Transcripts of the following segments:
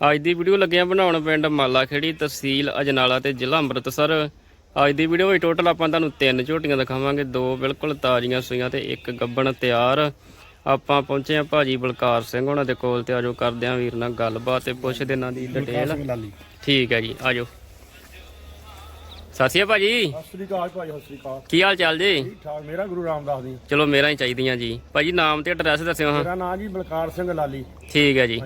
ਅੱਜ ਦੀ ਵੀਡੀਓ ਲੱਗਿਆ ਬਣਾਉਣ ਪਿੰਡ ਮਾਲਾ ਖੇੜੀ ਤਹਿਸੀਲ ਅਜਨਾਲਾ ਤੇ ਜ਼ਿਲ੍ਹਾ ਅੰਮ੍ਰਿਤਸਰ। ਅੱਜ ਦੀ ਵੀਡੀਓ ਵਿੱਚ ਟੋਟਲ ਆਪਾਂ ਤੁਹਾਨੂੰ ਤਿੰਨ ਝੋਟੀਆਂ ਦਿਖਾਵਾਂਗੇ ਦੋ ਬਿਲਕੁਲ ਤਾਜ਼ੀਆਂ ਸੂਈਆਂ ਤੇ ਇੱਕ ਗੱਬਣ ਤਿਆਰ। ਆਪਾਂ ਪਹੁੰਚੇ ਆ ਭਾਜੀ ਬਲਕਾਰ ਸਿੰਘ ਉਹਨਾਂ ਦੇ ਕੋਲ ਤੇ ਆਜੋ ਕਰਦੇ ਆ ਵੀਰ ਨਾਲ ਗੱਲਬਾਤ ਤੇ ਪੁੱਛਦੇ ਇਹਨਾਂ ਦੀ ਡਿਟੇਲ ਠੀਕ ਹੈ ਜੀ ਆਜੋ। ਸਤਿ ਸ਼੍ਰੀ ਅਕਾਲ ਭਾਜੀ। ਸਤਿ ਸ੍ਰੀ ਅਕਾਲ ਭਾਈ ਸਤਿ ਸ੍ਰੀ ਅਕਾਲ। ਕੀ ਹਾਲ ਚਾਲ ਜੀ? ਠੀਕ ਠਾਕ ਮੇਰਾ ਗੁਰੂ ਰਾਮਦਾਸ ਜੀ। ਚਲੋ ਮੇਰਾ ਹੀ ਚਾਹੀਦੀਆਂ ਜੀ। ਭਾਜੀ ਨਾਮ ਤੇ ਐਡਰੈਸ ਦੱਸਿਓ ਹਾਂ। ਮੇਰਾ ਨਾਮ ਜੀ ਬਲਕਾਰ ਸਿੰਘ ਲਾਲੀ। ਠੀਕ ਹੈ ਜੀ।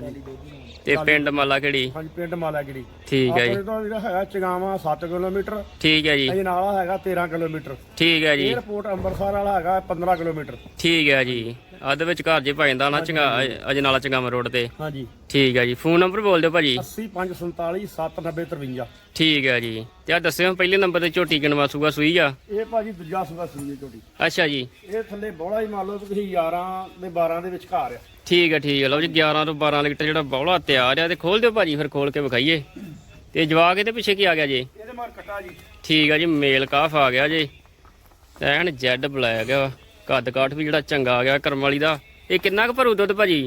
ਤੇ ਪਿੰਡ ਮਾਲਾ ਖੇੜੀ ਹਾਂਜੀ ਪਿੰਡ ਮਾਲਾਗਿਰੀ ਠੀਕ ਹੈ ਜੀ। ਆਪਣੇ ਤੋਂ ਜਿਹੜਾ ਹੈਗਾ ਚਗਾਵਾ 7 ਕਿਲੋਮੀਟਰ। ਠੀਕ ਹੈ ਜੀ। ਅਜਨਾਲਾ ਹੈਗਾ 13 ਕਿਲੋਮੀਟਰ। ਠੀਕ ਹੈ ਜੀ। 에어ਪੋਰਟ ਅੰਮ੍ਰਿਤਸਰ ਵਾਲਾ ਹੈਗਾ 15 ਕਿਲੋਮੀਟਰ। ਠੀਕ ਹੈ ਜੀ। ਅੱਧ ਵਿੱਚ ਘਰ ਜੇ ਪੈਂਦਾ ਨਾ ਚੰਗਾ ਅਜਨਾਲਾ ਚੰਗਾਮ ਰੋਡ ਤੇ। ਹਾਂਜੀ। ਠੀਕ ਹੈ ਜੀ। ਫੋਨ ਨੰਬਰ ਬੋਲ ਦਿਓ ਭਾਜੀ। 8547 79053 ਠੀਕ ਹੈ ਜੀ। ਤੇ ਆ ਦੱਸਿਓ ਪਹਿਲੇ ਨੰਬਰ ਤੇ ਝੋਟੀ ਕਿਨਵਾ ਸੂਗਾ ਸੂਈ ਆ? ਇਹ ਭਾਜੀ ਦੂਜਾ ਸੁਗਾ ਸੀ ਝੋਟੀ। ਅੱਛਾ ਜੀ। ਇਹ ਥੱਲੇ ਬੋਲਾ ਹੀ ਮੰਨ ਲਓ ਤੁਸੀਂ 11 ਦੇ 12 ਦੇ ਵਿੱਚ ਘਰ ਆ। ਠੀਕ ਹੈ ਠੀਕ ਹੈ ਲਓ ਜੀ 11 ਤੋਂ 12 ਲੀਟਰ ਜਿਹੜਾ ਬੌਲਾ ਤਿਆਰ ਆ ਤੇ ਖੋਲ ਦਿਓ ਭਾਜੀ ਫਿਰ ਖੋਲ ਕੇ ਵਿਖਾਈਏ। ਤੇ ਜਵਾਕ ਇਹਦੇ ਪਿੱਛੇ ਕੀ ਆ ਗਿਆ ਜੀ? ਇਹਦੇ ਮਾਰ ਕਟਾ ਜੀ। ਠੀਕ ਹੈ ਜੀ ਮੇਲ ਕਾਫ ਆ ਗਿਆ ਜੀ। ਐਨ ਜੈਡ ਬਲੈਕ ਆ। ਕੱਦ ਕਾਠ ਵੀ ਜਿਹੜਾ ਚੰਗਾ ਆ ਗਿਆ ਕਰਮ ਵਾਲੀ ਦਾ। ਇਹ ਕਿੰਨਾ ਕੁ ਭਰੂ ਦੁੱਧ ਭਾਜੀ?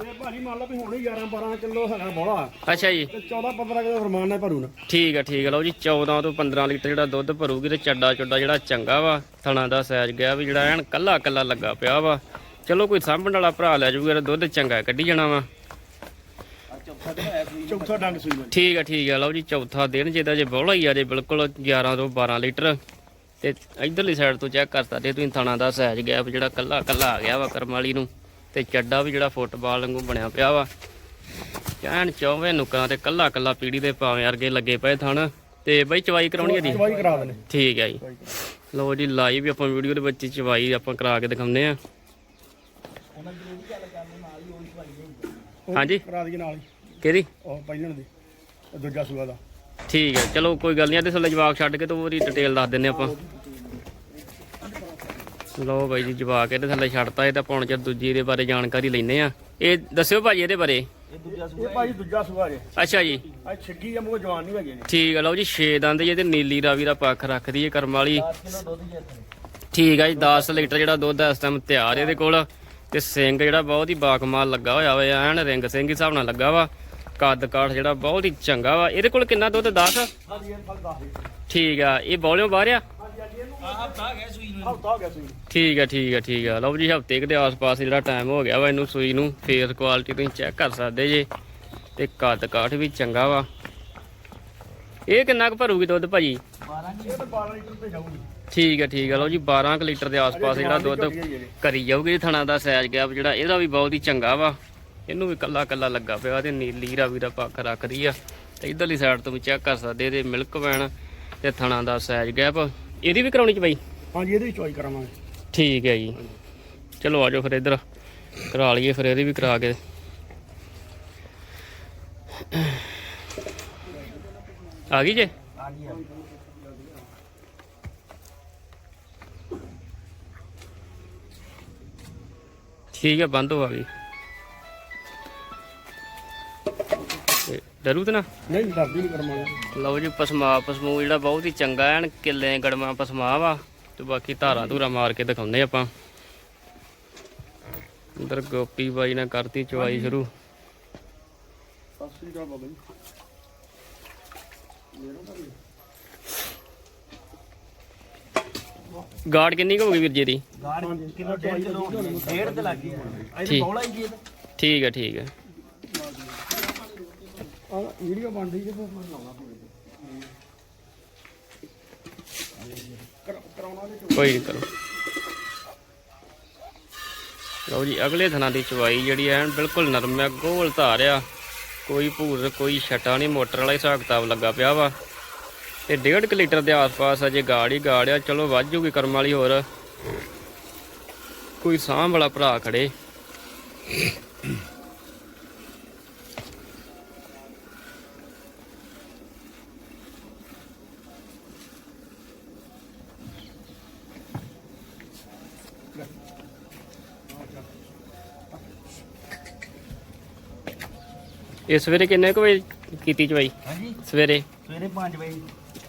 ਇਹ ਭਾਜੀ ਮੰਨ ਲਓ ਵੀ ਹੁਣ ਹੀ 11 12 ਕਿਲੋ ਹੈਗਾ ਬੋਲਾ ਅੱਛਾ ਜੀ। ਤੇ 14 15 ਕਿਲੋ ਫਰਮਾਨ ਨਾਲ ਭਰੂ ਨਾ। ਠੀਕ ਹੈ ਠੀਕ ਹੈ ਲਓ ਜੀ 14 ਤੋਂ 15 ਲੀਟਰ ਜਿਹੜਾ ਦੁੱਧ ਭਰੂਗੀ ਤੇ ਚੱਡਾ ਚੁੱਡਾ ਜਿਹੜਾ ਚੰਗਾ ਵਾ ਥਣਾ ਦਾ ਸਾਈਜ਼ ਗਿਆ ਵੀ ਜਿਹੜਾ ਐਨ ਕੱਲਾ ਕੱਲਾ ਲੱਗਾ ਪਿਆ ਵਾ। ਚਲੋ ਕੋਈ ਸਾਂਭਣ ਵਾਲਾ ਭਰਾ ਲੈ ਜਾਊਗਾ ਦੁੱਧ ਚੰਗਾ ਕੱਢੀ ਜਾਣਾ ਵਾ। ਚੌਥਾ ਡੰਗ ਸੂਈ। ਠੀਕ ਹੈ ਠੀਕ ਹੈ ਲਓ ਜੀ ਚੌਥਾ ਦਿਨ ਜਿਹਦਾ ਜੇ ਬੋਲਾ ਹੀ ਆ ਜੇ ਬਿਲਕੁਲ 11 ਤੋਂ 12 ਲੀਟਰ। ਤੇ ਇਧਰਲੀ ਸਾਈਡ ਤੋਂ ਚੈੱਕ ਕਰ ਸਕਦੇ ਤੁਸੀਂ ਥਣਾ ਦਾ ਸਾਈਜ਼ ਗੈਪ ਜਿਹੜਾ ਕੱਲਾ ਕੱਲਾ ਆ ਗਿਆ ਵਾ ਕਰਮ ਵਾਲੀ ਨੂੰ ਤੇ ਚੱਡਾ ਵੀ ਜਿਹੜਾ ਫੁੱਟਬਾਲ ਵਾਂਗੂ ਬਣਿਆ ਪਿਆ ਵਾ। ਕਹਿਣ ਚੌਵੇਂ ਨੁਕਰਾਂ ਤੇ ਕੱਲਾ ਕੱਲਾ ਪੀੜੀ ਦੇ ਪਾਵੇਂ ਵਰਗੇ ਲੱਗੇ ਪਏ ਥਣ। ਤੇ ਬਈ ਚਵਾਈ ਕਰਾਉਣੀ ਹੈ ਜੀ? ਚਵਾਈ ਕਰਾ ਦੇਣੇ ਠੀਕ ਹੈ ਜੀ। ਲਓ ਜੀ ਲਾਈਵ ਵੀ ਆਪਾਂ ਵੀਡੀਓ ਦੇ ਵਿੱਚ ਚਵਾਈ ਆਪਾਂ ਕਰਾ ਕੇ ਦਿਖਾਉਂਦੇ ਆ। ਹਾਂਜੀ। ਕਰਾ ਦਈਏ ਨਾਲ ਹੀ। ਕਿਹਦੀ? ਉਹ ਪਹਿਲਣ ਦੀ ਦੂਜਾ ਸੂਆ ਦਾ। ਠੀਕ ਹੈ ਚਲੋ ਕੋਈ ਗੱਲ ਨਹੀਂ ਇਹਦੇ ਥੱਲੇ ਜਵਾਕ ਛੱਡ ਕੇ ਤੇ ਉਹਦੀ ਡਿਟੇਲ ਦੱਸ ਦਿੰਨੇ ਆਪਾਂ। ਲਓ ਬਾਈ ਜੀ ਜਵਾਕ ਇਹਦੇ ਥੱਲੇ ਛੱਡਤਾ ਇਹ ਤਾਂ ਪੌਣ ਚ ਦੂਜੀ ਦੇ ਬਾਰੇ ਜਾਣਕਾਰੀ ਲੈਨੇ ਆ ਇਹ ਦੱਸਿਓ ਭਾਜੀ ਇਹਦੇ ਬਾਰੇ। ਇਹ ਭਾਈ ਦੂਜਾ ਸੂਆ ਜੇ। ਅੱਛਾ ਜੀ। ਅੱਜ ਛੱਗੀ ਮੂੰਹ ਜਵਾਨ ਨਹੀਂ ਹੈਗੇ ਜੀ ਠੀਕ ਹੈ ਲਓ ਜੀ 6 ਦੰਦ ਜੀ ਤੇ ਨੀਲੀ ਰਾਵੀ ਦਾ ਪੱਖ ਰੱਖਦੀ ਹੈ ਕਰਮ ਵਾਲੀ। ਠੀਕ ਹੈ ਜੀ 10 ਲੀਟਰ ਜਿਹੜਾ ਦੁੱਧ ਇਸ ਟਾਈਮ ਤਿਆਰ ਇਹਦੇ ਕੋਲ। ਤੇ ਸਿੰਘ ਜਿਹੜਾ ਬਹੁਤ ਹੀ ਬਾਕਮਾਲ ਲੱਗਾ ਹੋਇਆ ਵਾ ਐਨ ਰਿੰਗ ਸਿੰਘ ਹਿਸਾਬ ਨਾਲ ਲੱਗਾ ਵਾ। ਕੱਦ ਕਾਠ ਜਿਹੜਾ ਬਹੁਤ ਹੀ ਚੰਗਾ ਵਾ। ਇਹਦੇ ਕੋਲ ਕਿੰਨਾ ਦੁੱਧ? 10 ਹਾਂਜੀ ਇਹ ਫਲ ਦੱਸ ਦੇ ਠੀਕ ਆ। ਇਹ ਬੌਲਿਓ ਬਾਹਰ ਆ? ਹਾਂਜੀ ਹਾਂਜੀ ਇਹਨੂੰ ਹਫਤਾ ਗਿਆ ਸੂਈ ਨੂੰ। ਹਫਤਾ ਹੋ ਗਿਆ ਸੂਈ ਨੂੰ। ਠੀਕ ਹੈ ਠੀਕ ਹੈ ਠੀਕ ਹੈ ਲਓ ਜੀ ਹਫ਼ਤੇ ਕੁ ਦੇ ਆਸ-ਪਾਸ ਜਿਹੜਾ ਟਾਈਮ ਹੋ ਗਿਆ ਵਾ ਇਹਨੂੰ ਸੂਈ ਨੂੰ। ਫੇਸ ਕੁਆਲਿਟੀ ਤੁਸੀਂ ਚੈੱਕ ਕਰ ਸਕਦੇ ਜੇ। ਤੇ ਕੱਦ ਕਾਠ ਵੀ ਚੰਗਾ ਵਾ। ਇਹ ਕਿੰਨਾ ਕੁ ਭਰੂਗੀ ਦੁੱਧ ਭਾਜੀ? ਇਹ ਤਾਂ 12 ਲੀਟਰ ਤੇ ਜਾਊਗੀ। ਠੀਕ ਹੈ ਠੀਕ ਹੈ ਲਓ ਜੀ 12 ਕੁ ਲੀਟਰ ਦੇ ਆਸ-ਪਾਸ ਜਿਹੜਾ ਦੁੱਧ ਕਰੀ ਜਾਊਗੀ। ਥਣਾ ਦਾ ਸਾਈਜ਼ ਗੈਪ ਜਿਹੜਾ ਇਹਦਾ ਵੀ ਬਹੁਤ ਹੀ ਚੰਗਾ ਵਾ। ਇਹਨੂੰ ਵੀ ਕੱਲਾ ਕੱਲਾ ਲੱਗਾ ਪਿਆ ਤੇ ਨੀਲੀ ਰਾਵੀ ਦਾ ਪੱਖ ਰੱਖਦੀ ਆ। ਤੇ ਇਧਰਲੀ ਸਾਈਡ ਤੋਂ ਵੀ ਚੈੱਕ ਕਰ ਸਕਦੇ ਇਹਦੇ ਮਿਲਕ ਵੈਨ ਤੇ ਥਣਾ ਦਾ ਸਾਈਜ਼ ਗੈਪ ਇਹਦੀ ਵੀ ਕਰਾਉਣੀ ਚ ਬਾਈ? ਹਾਂਜੀ ਇਹਦੀ ਚੋਈ ਕਰਾਵਾਂਗੇ। ਠੀਕ ਹੈ ਜੀ। ਚਲੋ ਆਜੋ ਫਿਰ ਇੱਧਰ ਕਰਾ ਲਈਏ ਫਿਰ ਇਹਦੀ ਵੀ ਕਰਾ ਕੇ। ਆ ਗਈ ਜੇ? ਠੀਕ ਹੈ ਬੰਦ ਹੋ ਆ ਗਈ। ਡਰੂ ਤੇ ਨਾ? ਨਹੀਂ ਡਰਦੀ ਨਹੀਂ ਕਰਮਾਂਗੇ ਲਓ ਜੀ ਪਸਮਾ ਪਸਮੂ ਜਿਹੜਾ ਬਹੁਤ ਹੀ ਚੰਗਾ ਐਨ ਕਿੱਲੇ ਗੜਮਾ ਪਸਮਾ ਵਾ। ਤੇ ਬਾਕੀ ਧਾਰਾਂ ਧੂਰਾ ਮਾਰ ਕੇ ਦਿਖਾਉਂਦੇ ਆਪਾਂ। ਅੰਦਰ ਗੋਪੀ ਬਾਈ ਨੇ ਕਰਤੀ ਚਵਾਈ ਸ਼ੁਰੂ। ਬਾਬਾ ਜੀ। ਗਾੜ ਕਿੰਨੀ ਕੁ ਹੋ ਗਈ ਵੀਰ ਜੀ ਦੀ ਹਾਂਜੀ ਕਿਲੋ ਡੇਢ ਕਿਲੋ ਡੇਢ ਤੇ ਲੱਗੀ ਠੀਕ। ਬੋਲਾ ਹੀ। ਜੀ ਠੀਕ ਹੈ ਠੀਕ ਹੈ। ਆ ਵੀਡੀਓ ਬਣਦੀ ਜੇ ਫਿਰ ਮੈਂ ਲਾਉਣਾ ਕਰਾਉਣਾ ਦੇ ਕੋਈ ਨਹੀਂ। ਕਰੋ ਲਓ ਜੀ, ਅਗਲੇ ਥਣਾ ਦੀ ਚਵਾਈ ਜਿਹੜੀ ਐਨ ਬਿਲਕੁਲ ਨਰਮ ਹੈ, ਗੋਲ ਧਾਰਿਆ ਕੋਈ ਭੂਰ ਕੋਈ ਛਟਾ ਨਹੀਂ, ਮੋਟਰ ਵਾਲਾ ਹਿਸਾਬ ਕਿਤਾਬ ਲੱਗਾ ਪਿਆ ਵਾ। ਤੇ 1.5 ਲੀਟਰ ਦੇ ਆਸ-ਪਾਸ ਅਜੇ ਗਾੜ ਹੀ ਗਾੜ ਆ। ਚਲੋ, ਵੱਧ ਜੂਗੀ ਕਰਮ ਵਾਲੀ ਹੋਰ। ਕੋਈ ਸਾਂਭ ਵਾਲਾ ਭਰਾ ਖੜੇ। ਇਹ ਸਵੇਰੇ ਕਿੰਨੇ ਕੁ ਵਜੇ ਕੀਤੀ ਚਵਾਈ? ਹਾਂਜੀ। ਸਵੇਰੇ? ਸਵੇਰੇ 5 ਵਜੇ।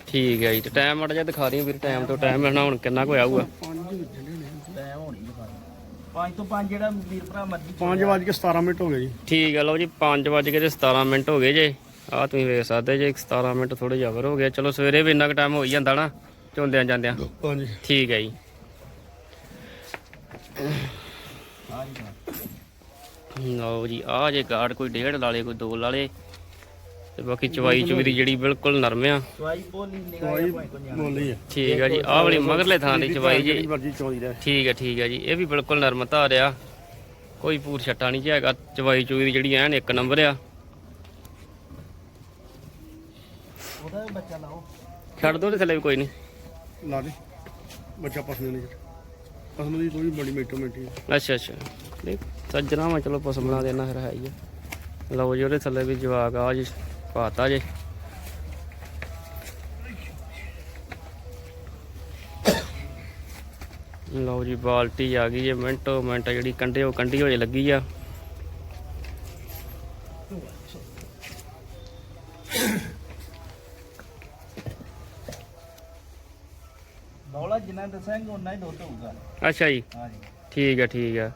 ਠੀਕ ਹੈ ਜੀ ਤੇ ਟਾਈਮ ਮੜ ਜਾ ਦਿਖਾ ਦਿਓ ਵੀਰ ਟਾਈਮ ਤੋਂ ਟਾਈਮ ਲੈਣਾ ਹੁਣ ਕਿੰਨਾ ਕੁ ਹੋਇਆ ਹੋਊਗਾ? ਟਾਈਮ ਹੋਣੀ ਜੀ ਪੰਜ ਤੋਂ ਪੰਜ ਜਿਹੜਾ ਵੀਰ ਭਰਾ ਮਰਜ਼ੀ 5 ਵਜ ਕੇ 17 ਮਿੰਟ ਹੋ ਗਏ ਜੀ। ਠੀਕ ਹੈ ਲਓ ਜੀ 5 ਵਜ ਕੇ ਤੇ 17 ਮਿੰਟ ਹੋ ਗਏ ਜੇ। ਆ ਤੁਸੀਂ ਵੇਖ ਸਕਦੇ ਜੇ 17 ਮਿੰਟ ਥੋੜੇ ਜ਼ਿਆਦਾ ਹੋ ਗਏ। ਚਲੋ ਸਵੇਰੇ ਵੀ ਇੰਨਾ ਕੁ ਟਾਈਮ ਹੋ ਹੀ ਜਾਂਦਾ ਨਾ ਚੋਂਦਿਆਂ ਜਾਂਦਿਆਂ। ਹਾਂਜੀ। ਠੀਕ ਹੈ ਜੀ। ਲਓ ਜੀ ਆ ਜੇ ਗਾੜ ਕੋਈ ਡੇਢ ਲਾਲੇ ਕੋਈ ਦੋ ਲਾਲੇ ਤੇ ਬਾਕੀ ਚਵਾਈ ਚੁਵੀ ਦੀ ਜਿਹੜੀ ਬਿਲਕੁਲ ਨਰਮ ਆ। ਚਵਾਈ ਬੋਲੀ ਨਿਗਾਹ ਕੋਈ ਭਾਈ ਕੋ ਨਿਆਣਾ ਬੋਲੀ ਹੈ ਠੀਕ ਹੈ ਜੀ ਆਹ ਵਾਲੀ ਮਗਰਲੇ ਥਾਂ ਦੀ ਚਵਾਈ ਜੀ। ਠੀਕ ਹੈ ਠੀਕ ਹੈ ਜੀ ਇਹ ਵੀ ਬਿਲਕੁਲ ਨਰਮ ਧਾਰ ਆ। ਕੋਈ ਪੂਰ ਛੱਟਾ ਨਹੀਂ ਹੈਗਾ ਚਵਾਈ ਚੁਵੀ ਦੀ ਜਿਹੜੀ ਐਨ ਇੱਕ ਨੰਬਰ ਆ। ਉਹਦਾ ਵੀ ਬੱਚਾ ਲਾਓ। ਛੱਡ ਦੋ ਤੇ ਥੱਲੇ ਵੀ ਕੋਈ ਨਹੀਂ। ਲਾ ਦੇ। ਬੱਚਾ ਪਸੰਦ ਨਹੀਂ। ਪਸੰਦ ਦੀ ਥੋੜੀ ਬੜੀ ਮਿੰਟੋ ਮਿੰਟੀ ਹੈ ਅੱਛਾ ਅੱਛਾ। ਨਹੀਂ ਸੱਜਣਾ ਵਾ ਚਲੋ ਪਸਮਣਾ ਦੇਣਾ ਫਿਰ ਹੈ ਹੀ ਆ। ਲਓ ਜੀ ਉਹਦੇ ਥੱਲੇ ਵੀ ਜਵਾਕ ਆ ਜੀ ਪਾਤਾ ਜੇ। ਲਓ ਜੀ ਬਾਲਟੀ ਆ ਗਈ ਜੇ ਮਿੰਟੋ ਮਿੰਟ ਜਿਹੜੀ ਕੰਡੇ ਉਹ ਕੰਡੀ ਹੋਏ ਲੱਗੀ ਆ। ਬੌਲਾ ਜਿੰਨਾ ਦੱਸਾਂਗੇ ਉਨਾ ਹੀ ਦੁੱਧ ਹੋਊਗਾ। ਅੱਛਾ ਜੀ। ਹਾਂਜੀ। ਠੀਕ ਹੈ ਠੀਕ ਹੈ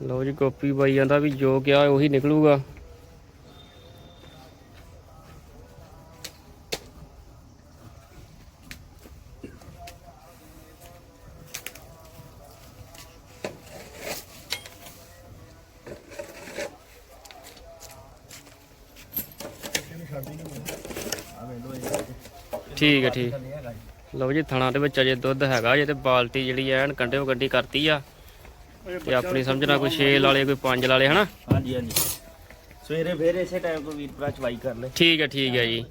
ਲਓ ਜੀ, ਗੋਪੀ ਬਾਈ ਕਹਿੰਦਾ ਵੀ ਜੋ ਕਿਹਾ ਉਹੀ ਨਿਕਲੂਗਾ। ਠੀਕ ਹੈ, ਠੀਕ। ਥੱਲੇ ਲਓ ਜੀ, ਥਣਾ ਦੇ ਵਿੱਚ ਅਜੇ ਦੁੱਧ ਹੈਗਾ ਜੇ ਤੇ ਬਾਲਟੀ ਜਿਹੜੀ ਐਨ ਕੰਡੇ ਉਹ ਗੱਡੀ ਕਰਤੀ ਆ। ਤੇ ਆਪਣੀ ਸਮਝਣਾ ਕੋਈ 6 ਵਾਲੇ ਕੋਈ 5 ਵਾਲੇ ਹਨਾ? ਹਾਂਜੀ ਹਾਂਜੀ। ਸਵੇਰੇ ਫੇਰ ਇਸੇ ਟਾਈਮ ਤੋਂ ਵੀਰ ਭਰਾ ਚਵਾਈ ਕਰ ਲੈ। ਠੀਕ ਹੈ ਠੀਕ ਹੈ ਜੀ।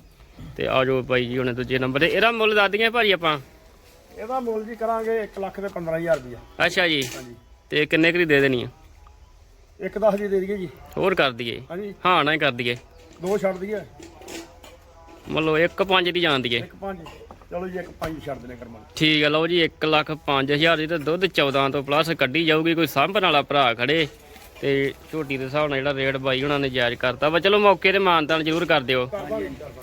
ਤੇ ਆ ਜਾਓ ਬਾਈ ਜੀ ਹੁਣ ਦੂਜੇ ਨੰਬਰ ਤੇ। ਇਹਦਾ ਮੁੱਲ ਦੱਸ ਦਈਏ ਭਾਜੀ ਆਪਾਂ? ਇਹਦਾ ਮੁੱਲ ਜੀ ਕਰਾਂਗੇ 1 ਲੱਖ ਤੇ 15000 ਰੁਪਇਆ। ਅੱਛਾ ਜੀ। ਹਾਂਜੀ। ਤੇ ਕਿੰਨੇ ਕੁ ਦੀ ਦੇ ਦੇਣੀ ਆ? ਇੱਕ 10 ਦੀ ਦੇ ਦਈਏ ਜੀ। ਹੋਰ ਕਰ ਦਈਏ। ਹਾਂਜੀ। ਹਾਂ ਨਾ ਹੀ ਕਰ ਦਈਏ। ਦੋ ਛੱਡ ਦਈਏ। ਮਤਲਬ 1 5 ਦੀ ਜਾਣ ਦਈਏ। ਇੱਕ ਪੰਜ। ਚਲੋ ਜੀ ਇੱਕ ਪੰਜ ਛੱਡ ਦੇਣੇ ਕਰਮਾਂ ਠੀਕ ਹੈ ਲਓ ਜੀ 1 ਲੱਖ 5000 ਦੀ ਤੇ ਦੁੱਧ 14 ਤੋਂ ਪਲੱਸ ਕੱਢੀ ਜਾਊਗੀ ਕੋਈ ਸਾਂਭਣ ਵਾਲਾ ਭਰਾ ਖੜੇ। ਤੇ ਝੋਟੀ ਦੇ ਹਿਸਾਬ ਨਾਲ ਜਿਹੜਾ ਰੇਟ ਬਾਈ ਉਹਨਾਂ ਨੇ ਜਾਇਜ਼ ਕਰਤਾ। ਵਾ ਚਲੋ ਮੌਕੇ ਤੇ ਮਾਨਤਾਨ ਜ਼ਰੂਰ ਕਰ ਦਿਓ।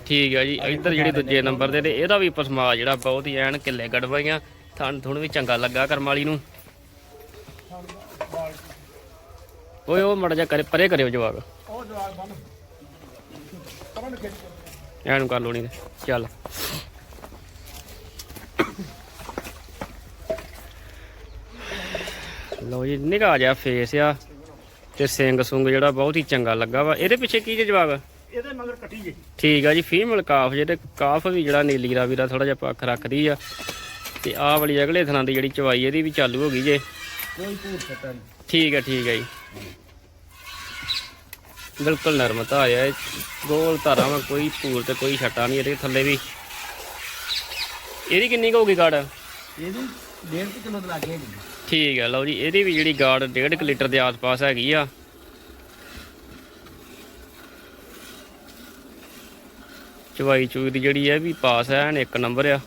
ਠੀਕ ਹੈ ਜੀ ਇੱਧਰ ਜਿਹੜੀ ਦੂਜੇ ਨੰਬਰ ਦੇ ਤੇ ਇਹਦਾ ਵੀ ਪਸਮਾ ਜਿਹੜਾ ਬਹੁਤ ਹੀ ਐਨ ਕਿੱਲੇ ਗੜਵਾਈਆਂ ਥਣ ਥੁਣ ਵੀ ਚੰਗਾ ਲੱਗਾ ਕਰਮ ਵਾਲੀ ਨੂੰ। ਓਏ ਉਹ ਮੜ ਜਾ ਕਰੇ ਪਰੇ ਕਰਿਓ ਜਵਾਬ ਉਹ ਜਵਾਬ ਬੰਨ। ਐਨੂੰ ਕਰ ਲੋਣੀ ਚੱਲ। ਲਓ ਜੀ ਨਿਗਾਹ ਜਿਹਾ ਫੇਸ ਆ ਤੇ ਸਿੰਘ ਸੁੰਗ ਜਿਹੜਾ ਬਹੁਤ ਹੀ ਚੰਗਾ ਲੱਗਾ ਵਾ। ਇਹਦੇ ਪਿੱਛੇ ਕੀ ਜੇ ਜਵਾਬ? ਇਹਦੇ ਮਗਰ ਕੱਟੀ ਜੀ। ਠੀਕ ਆ ਜੀ ਫੀਮੇਲ ਕਾਫ ਜਿਹੜੇ ਕਾਫ ਵੀ ਜਿਹੜਾ ਨੀਲੀ ਰਾਵੀ ਦਾ ਥੋੜਾ ਜਿਹਾ ਪੱਖ ਰੱਖਦੀ ਆ। ਤੇ ਆਹ ਵਾਲੀ ਅਗਲੇ ਥਣਾ ਦੀ ਜਿਹੜੀ ਚਵਾਈ ਇਹਦੀ ਵੀ ਚਾਲੂ ਹੋ ਗਈ ਜੇ। ਕੋਈ ਛੱਟਾ ਨਹੀਂ। ਠੀਕ ਹੈ ਠੀਕ ਹੈ ਜੀ। ਬਿਲਕੁਲ ਨਰਮ ਧਾਰਿਆ ਹੈ ਗੋਲ ਧਾਰਾਂ ਵਾ ਕੋਈ ਪੂਰ ਤੇ ਕੋਈ ਛੱਟਾ ਨਹੀਂ ਇਹਦੇ ਥੱਲੇ ਵੀ। ਇਹਦੀ ਕਿੰਨੀ ਕੁ ਹੋਊਗੀ ਗਾੜ? ਇਹਦੀ 1.5 ਕਿਲੋ ਦੇ ਲੱਗੇ ਜੀ ਠੀਕ ਹੈ ਲਓ ਜੀ ਇਹਦੀ ਵੀ ਜਿਹੜੀ ਗਾੜ 1.5 ਲੀਟਰ ਦੇ ਆਸ-ਪਾਸ ਹੈਗੀ ਆ। ਚਵਾਈ ਚੂਈ ਦੀ ਜਿਹੜੀ ਹੈ ਵੀ ਪਾਸ ਹੈ ਐਨ ਇੱਕ ਨੰਬਰ ਆ।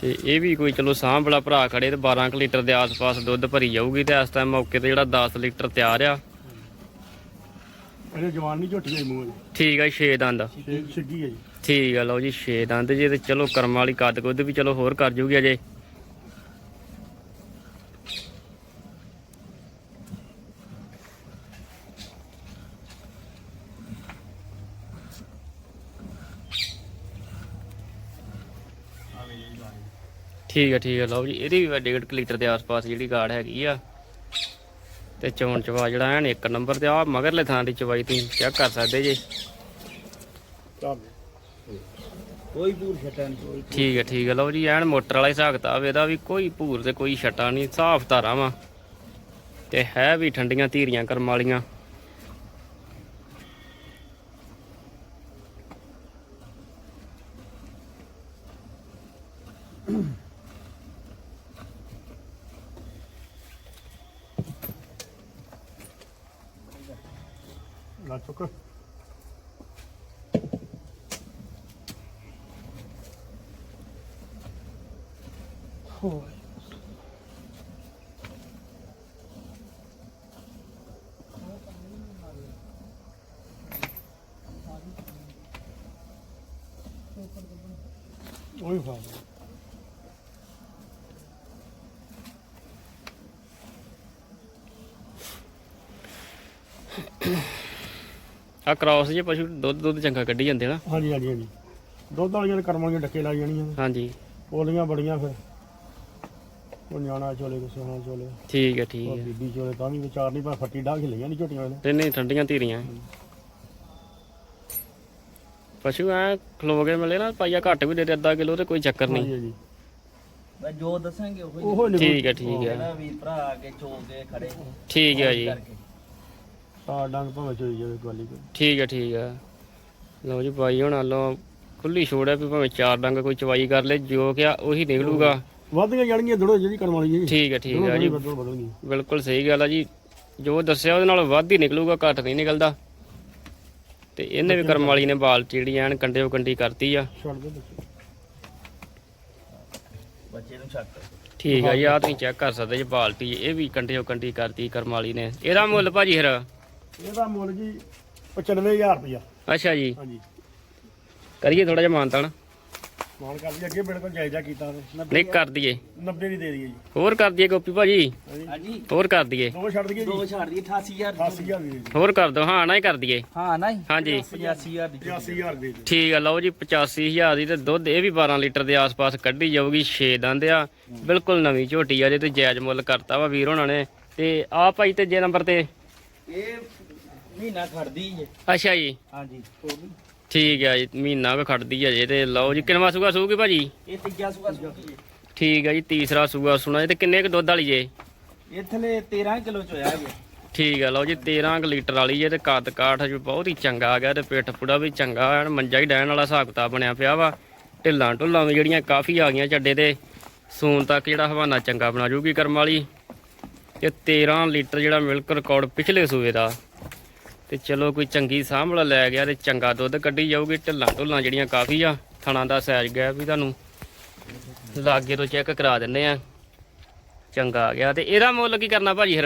ਤੇ ਇਹ ਵੀ ਕੋਈ ਚਲੋ ਸਾਂਭ ਵਾਲਾ ਭਰਾ ਖੜੇ ਤੇ 12 ਕੁ ਲੀਟਰ ਦੇ ਆਸ-ਪਾਸ ਦੁੱਧ ਭਰੀ ਜਾਊਗੀ ਤੇ ਇਸ ਟਾਈਮ ਮੌਕੇ ਤੇ ਜਿਹੜਾ 10 ਲੀਟਰ ਤਿਆਰ ਆ। ਇਹਦੇ ਜਵਾਨ ਨਹੀਂ ਝੋਟੀ ਆਈ ਮੂੰਹ ਠੀਕ ਹੈ 6 ਦੰਦ ਸਿੱਗੀ ਹੈ ਜੀ। ਠੀਕ ਆ ਲਓ ਜੀ 6 ਦੰਦ ਜੇ ਤੇ ਚਲੋ ਕਰਮ ਵਾਲੀ ਕੱਦ ਕੁੱਦ ਵੀ ਚਲੋ ਹੋਰ ਕਰ ਜੂਗੀ ਅਜੇ। ਠੀਕ ਹੈ ਠੀਕ ਹੈ ਲਓ ਜੀ ਇਹਦੀ ਵੀ 1.5 ਲੀਟਰ ਦੇ ਆਸ-ਪਾਸ ਜਿਹੜੀ ਗਾੜ ਹੈਗੀ ਆ। ਤੇ ਚੌਣ ਚਵਾ ਜਿਹੜਾ ਐਨ ਇੱਕ ਨੰਬਰ ਤੇ ਆ ਮਗਰਲੇ ਥਾਂ ਦੀ ਚਵਾਈ ਤੁਸੀਂ ਚੈੱਕ ਕਰ ਸਕਦੇ ਜੇ। ਕੋਈ ਭੂਰ ਛੱਟਾ ਨਹੀਂ ਠੀਕ ਹੈ ਠੀਕ ਹੈ ਲਓ ਜੀ ਐਨ ਮੋਟਰ ਵਾਲਾ ਹਿਸਾਬ ਕਿਤਾਬ ਇਹਦਾ ਵੀ ਕੋਈ ਭੂਰ ਤੇ ਕੋਈ ਛਟਾ ਨਹੀਂ ਸਾਫ਼ ਧਾਰਾਂ ਵਾ। ਤੇ ਹੈ ਵੀ ਠੰਡੀਆਂ ਧੀਰੀਆਂ ਕਰਮ ਵਾਲੀਆਂ। ਲਾ ਚੁੱਕ ਉਹੀ ਫਾਲ ਆ ਕ੍ਰਾਸ ਜੇ ਪਸ਼ੂ ਦੁੱਧ ਦੁੱਧ ਚੰਗਾ ਕੱਢੀ ਜਾਂਦੇ ਨਾ। ਹਾਂਜੀ ਹਾਂਜੀ ਹਾਂਜੀ। ਦੁੱਧ ਵਾਲੀਆਂ ਤੇ ਕਰਮਾਂ ਦੀਆਂ ਡੱਕੇ ਲੱਗ ਜਾਣੀਆਂ। ਨੇ। ਹਾਂਜੀ। ਪੋਲੀਆਂ ਬੜੀਆਂ ਫਿਰ। ਉਹ ਨਿਆਣਾ ਚੋਲੇ ਕੋ ਸੋਹਣਾ ਚੋਲੇ। ਠੀਕ ਹੈ ਠੀਕ ਉਹ ਹੈ। ਬੀਬੀ ਚੋਲੇ ਤਾਂ ਵੀ ਵਿਚਾਰ ਨਹੀਂ ਪਰ ਫੱਟੀ ਡਾਹ ਕੇ ਲਈਆਂ ਨਹੀਂ ਝੋਟੀਆਂ ਨੇ ਤੇ ਨਹੀਂ ਠੰਡੀਆਂ ਧੀਰੀਆਂ। ਪਸ਼ੂ ਐ ਖਲੋ ਕੇ ਮਿਲੇ ਨਾ ਪਾਈਆ ਘੱਟ ਵੀ ਦੇ ਦੇ ਅੱਧਾ ਕਿਲੋ ਤੇ ਕੋਈ ਚੱਕਰ ਨਹੀਂ। ਹਾਂਜੀ ਬਸ ਜੋ ਦੱਸਾਂਗੇ ਉਹ ਠੀਕ ਹੈ ਠੀਕ ਹੈ। ਜਿਹੜਾ ਵੀਰ ਭਰਾ ਆ ਕੇ ਚੋ ਕੇ ਖੜੇ। ਠੀਕ ਹੈ ਜੀ। ਕਰਕੇ। ਤਾਂ ਡੰਗ ਭਾਵੇਂ ਚੋਈ ਜਾਵੇ ਗਵਾਲੀ ਕੋਈ ਠੀਕ ਹੈ ਠੀਕ ਹੈ ਲਓ ਜੀ ਬਾਈ ਹੁਣ ਲਓ ਖੁੱਲੀ ਛੋੜ ਹੈ ਵੀ ਭਾਵੇਂ ਚਾਰ ਡੰਗ ਕੋਈ ਚਵਾਈ ਕਰ ਲੇ ਜੋ ਕਿਹਾ ਉਹੀ ਨਿਕਲੂਗਾ ਵੱਧੀਆਂ ਜਾਣਗੀਆਂ ਦੜੋ ਜਿਹੜੀ ਕਰਮ ਵਾਲੀ ਜੀ ਠੀਕ ਹੈ ਠੀਕ ਹੈ ਜੀ। ਬਿਲਕੁਲ ਸਹੀ ਗੱਲ ਆ ਜੀ। ਜੋ ਦੱਸਿਆ ਉਹਦੇ ਨਾਲ ਵੱਧ ਹੀ ਨਿਕਲੂਗਾ ਘੱਟ ਨਹੀਂ ਨਿਕਲਦਾ। ਤੇ ਇਹਨੇ ਵੀ ਕਰਮ ਵਾਲੀ ਨੇ ਬਾਲ ਚੀੜੀ ਐਨ ਕੰਡੇ ਕੰਡੀ ਕਰਤੀ ਆ। ਛੱਡ ਦੇ ਬੱਚੇ। ਬੱਚੇ ਨੂੰ ਛੱਕ ਠੀਕ ਆ ਜੀ ਆ ਤੁਸੀਂ ਚੈੱਕ ਕਰ ਸਕਦੇ ਜੀ ਬਾਲਟੀ ਇਹ ਵੀ ਕੰਡੇ ਕੰਡੀ ਕਰਤੀ ਕਰਮ ਵਾਲੀ ਨੇ। ਇਹਦਾ ਮੁੱਲ ਭਾਜੀ ਫਿਰ? ਇਹਦਾ ਮੁੱਲ ਜੀ 95000 ਰੁਪਇਆ। ਅੱਛਾ ਜੀ। ਹਾਂਜੀ। ਕਰੀਏ ਥੋੜਾ ਜਿਹਾ ਮਾਨਤਾਨ। ਮਾਨ ਕਰ ਲਈ ਅੱਗੇ ਬਿਲਕੁਲ ਜਾਇਜ਼ਾ ਕੀਤਾ ਨੇ ਨਹੀਂ ਕਰ ਦਈਏ। 90 ਦੀ ਦੇ ਦਈਏ ਜੀ। ਹੋਰ ਕਰ ਦਈਏ ਗੋਪੀ ਭਾਜੀ। ਹਾਂਜੀ। ਹੋਰ ਕਰ ਦਈਏ। ਦੋ ਛੱਡ ਦਈਏ ਜੀ। ਦੋ ਛੱਡ ਦੀ 88000 ਦੀ 80000 ਦੀ। ਹੋਰ ਕਰ ਦੋ। ਹਾਂ ਨਾ ਹੀ ਕਰ ਦਈਏ। ਹਾਂ ਨਹੀਂ ਹਾਂਜੀ। 85000 ਦੀ 85000 ਦੇ। ਠੀਕ ਆ ਲਓ ਜੀ 85000 ਦੀ ਤੇ ਦੁੱਧ ਇਹ ਵੀ 12 ਲੀਟਰ ਦੇ ਆਸ-ਪਾਸ ਕੱਢੀ ਜਾਊਗੀ 6 ਦੰਦ ਆ। ਬਿਲਕੁਲ ਨਵੀਂ ਝੋਟੀ ਆ ਜੇ ਤੇ ਜਾਇਜ਼ ਮੁੱਲ ਕਰਤਾ ਵਾ ਵੀਰ ਹੋਣਾ ਨੇ। ਤੇ ਆ ਭਾਈ ਤੇ ਜੇ ਨੰਬਰ ਤੇ। ਇਹ ਮਹੀਨਾ ਖੜਦੀ ਜੇ। ਅੱਛਾ ਜੀ। ਹਾਂਜੀ। ਠੀਕ ਆ ਜੀ ਮਹੀਨਾ ਕੁ ਖੜਦੀ ਆ ਜੇ ਤੇ ਲਓ ਜੀ ਕਿੰਨਵਾ ਸੂਗਾ ਸੂਗੀ ਭਾਜੀ? ਇਹ ਤੀਜਾ ਸੁਗਾ ਸੁਕੀ ਜੇ। ਠੀਕ ਆ ਜੀ ਤੀਸਰਾ ਸੂਗਾ ਸੁਣਾ ਜੀ ਤੇ ਕਿੰਨੇ ਕੁ ਦੁੱਧ ਵਾਲੀ ਜੇ? ਇਹ ਥਲੇ 13 ਕਿਲੋ ਚ ਹੋਇਆ ਜੇ। ਠੀਕ ਆ ਲਓ ਜੀ 13 ਕੁ ਲੀਟਰ ਵਾਲੀ ਜੇ ਤੇ ਕੱਦ ਕਾਠ ਜੀ ਬਹੁਤ ਹੀ ਚੰਗਾ ਆ ਗਿਆ ਤੇ ਪਿੱਠ ਪੁੜਾ ਵੀ ਚੰਗਾ ਐਨ ਮੰਜਾ ਹੀ ਡੈਣ ਵਾਲਾ ਹਿਸਾਬ ਕਿਤਾਬ ਬਣਿਆ ਪਿਆ ਵਾ। ਢਿੱਲਾਂ ਢੁੱਲਾਂ ਵੀ ਜਿਹੜੀਆਂ ਕਾਫੀ ਆ ਗਈਆਂ ਚੱਡੇ ਤੇ। ਸੂਨ ਤੱਕ ਜਿਹੜਾ ਹਵਾਨਾ ਚੰਗਾ ਬਣਾ ਜੂਗੀ ਕਰਮ ਵਾਲੀ। ਤੇ 13 ਲੀਟਰ ਜਿਹੜਾ ਮਿਲਕ ਰਿਕਾਰਡ ਪਿਛਲੇ ਸੂਏ ਦਾ। ਤੇ ਚਲੋ ਕੋਈ ਚੰਗੀ ਸਾਂਭਲਾ ਲੈ ਗਿਆ ਤੇ ਚੰਗਾ ਦੁੱਧ ਕੱਢੀ ਜਾਊਗੀ। ਢਿੱਲਾਂ ਢੁੱਲਾਂ ਜਿਹੜੀਆਂ ਕਾਫੀ ਆ ਥਣਾ ਦਾ ਸਾਈਜ਼ ਗਿਆ ਵੀ ਤੁਹਾਨੂੰ ਲਾਗੇ ਤੋਂ ਚੈੱਕ ਕਰਾ ਦਿੰਨੇ ਆ। ਚੰਗਾ ਆ ਗਿਆ ਤੇ ਇਹਦਾ ਮੁੱਲ ਕੀ ਕਰਨਾ ਭਾਜੀ ਫਿਰ?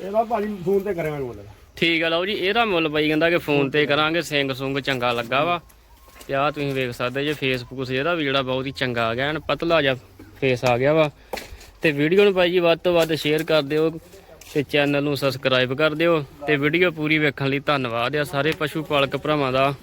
ਇਹਦਾ ਭਾਜੀ ਫੋਨ ਤੇ ਕਰਾਂਗੇ ਮੁੱਲ ਠੀਕ ਆ ਲਓ ਜੀ ਇਹਦਾ ਮੁੱਲ ਬਾਈ ਕਹਿੰਦਾ ਕਿ ਫੋਨ ਤੇ ਕਰਾਂਗੇ ਸਿੰਘ ਸੁੰਗ ਚੰਗਾ ਲੱਗਾ ਵਾ। ਤੇ ਆ ਤੁਸੀਂ ਵੇਖ ਸਕਦੇ ਜੇ ਫੇਸਬੁੱਕ ਇਹਦਾ ਵੀ ਜਿਹੜਾ ਬਹੁਤ ਹੀ ਚੰਗਾ ਆ ਗਿਆ ਐਨ ਪਤਲਾ ਜਿਹਾ ਫੇਸ ਆ ਗਿਆ ਵਾ। ਤੇ ਵੀਡੀਓ ਨੂੰ ਬਾਈ ਜੀ ਵੱਧ ਤੋਂ ਵੱਧ ਸ਼ੇਅਰ ਕਰ ਦਿਓ। ਤੇ ਚੈਨਲ ਨੂੰ ਸਬਸਕ੍ਰਾਈਬ ਕਰ ਦਿਓ ਤੇ ਵੀਡੀਓ ਪੂਰੀ ਵੇਖਣ ਲਈ ਧੰਨਵਾਦ ਆ। ਸਾਰੇ ਪਸ਼ੂ ਪਾਲਕ ਭਰਾਵਾਂ ਦਾ।